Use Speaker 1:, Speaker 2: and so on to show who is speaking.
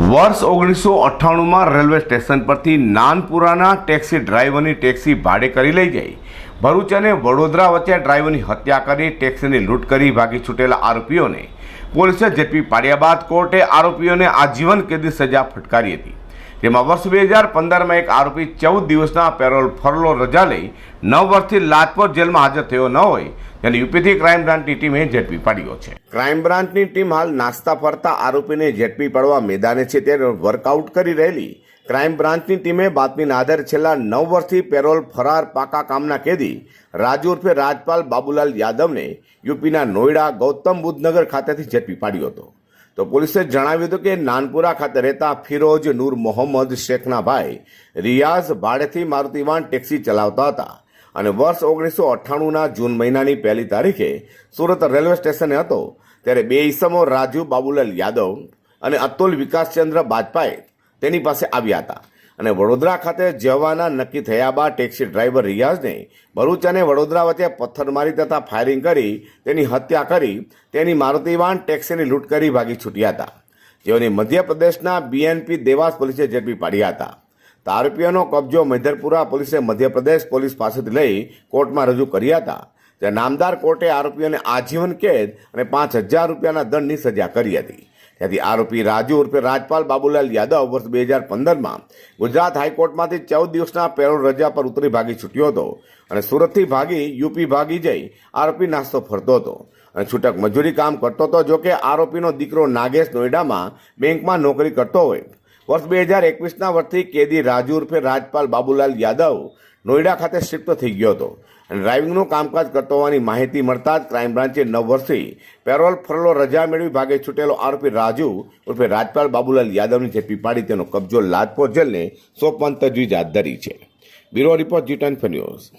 Speaker 1: વર્ષ ઓગણીસો અઠ્ઠાણુંમાં railway station પરથી નાનપુરાના ટેક્સી ડ્રાઈવરની ટેક્સી ભાડે કરી લઈ ગઈ. ભરૂચ અને વડોદરા વચ્ચે ડ્રાઈવરની હત્યા કરી ટેક્સીની લૂંટ કરી ભાગી છૂટેલા આરોપીઓને પોલીસે ઝડપી પાડ્યા બાદ કોર્ટે આરોપીઓને આજીવન કેદી સજા ફટકારી હતી. જેમાં વર્ષ બે હજાર પંદરમાં એક આરોપી ચૌદ દિવસના પેરોલ ફરલો રજા લઈ નવ વર્ષથી લાજપોર જેલમાં હાજર થયો ન હોય, જેને યુપીથી ક્રાઇમ બ્રાન્ચની ટીમે ઝડપી પાડ્યો છે. ક્રાઇમ બ્રાન્ચની ટીમ હાલ નાસ્તા ફરતા આરોપીને ઝડપી પાડવા મેદાને છે ત્યારે વર્કઆઉટ કરી રહેલી ક્રાઇમ બ્રાન્ચની ટીમે બાતમીના આધારે છેલ્લા નવ વર્ષથી પેરોલ ફરાર પાકા કામના કેદી રાજુ ઉર્ફે રાજપાલ બાબુલાલ યાદવને યુપીના નોઈડા ગૌતમ બુદ્ધનગર ખાતેથી ઝડપી પાડ્યો હતો. તો પોલીસે જણાવ્યું હતું કે નાનપુરા ખાતે રહેતા ફિરોજ નૂર મોહમ્મદ શેખના ભાઈ રિયાઝ ભાડેથી મારુતિવાન ટેક્સી ચલાવતા હતા અને વર્ષ ઓગણીસો અઠ્ઠાણુંના જૂન મહિનાની પહેલી તારીખે સુરત રેલવે સ્ટેશને હતો, ત્યારે બે ઈસમો રાજુ બાબુલાલ યાદવ અને અતુલ વિકાસચંદ્ર બાજપાઈ તેની પાસે આવ્યા હતા. અને વડોદરા ખાતે જવાના નક્કી થયા બાદ ટેક્સી ડ્રાઈવર રિયાઝને ભરૂચ અને વડોદરા વચ્ચે પથ્થરમારી તથા ફાયરિંગ કરી તેની હત્યા કરી તેની મારુતિવાન ટેક્સીની લૂંટ કરી ભાગી છૂટ્યા હતા. જેઓને મધ્યપ્રદેશના બીએનપી દેવાસ પોલીસે ઝડપી પાડ્યા હતા. આરોપીઓનો કબજો મૈધરપુરા પોલીસે મધ્યપ્રદેશ પોલીસ પાસેથી લઈ કોર્ટમાં રજૂ કર્યા હતા. ત્યાં નામદાર કોર્ટે આરોપીઓને આજીવન કેદ અને પાંચ હજાર રૂપિયાના દંડની સજા કરી હતી. ત્યાંથી આરોપી રાજુ ઉર્ફે રાજપાલ બાબુલાલ યાદવ વર્ષ બે હજાર પંદરમાં ગુજરાત હાઈકોર્ટમાંથી ચૌદ દિવસના પેરોલ રજા પર ઉતરી ભાગી છૂટ્યો હતો અને સુરતથી ભાગી યુપી ભાગી જઈ આરોપી નાસ્તો ફરતો હતો. અને છૂટક મજૂરી કામ કરતો હતો જોકે આરોપીનો દીકરો નાગેશ નોઈડામાં બેંકમાં નોકરી કરતો હોય. વર્ષ બે હજાર એકવીસના વર્ષથી કેદી રાજુ ઉર્ફે રાજપાલ બાબુલાલ યાદવ નોઈડા ખાતે શિફ્ટ થઈ ગયો હતો અને ડ્રાઇવિંગનું કામકાજ કરતો હોવાની માહિતી મળતા જ ક્રાઇમ બ્રાન્ચે નવ વર્ષથી પેરોલ ફરલો રજા મેળવી ભાગે છૂટેલો આરોપી રાજુ ઉર્ફે રાજપાલ બાબુલાલ યાદવની ઝડપી પાડી તેનો કબજો લાજપોર જેલને સોંપવાની તજવીજ હાથ ધરી છે. Bureau report G ten news.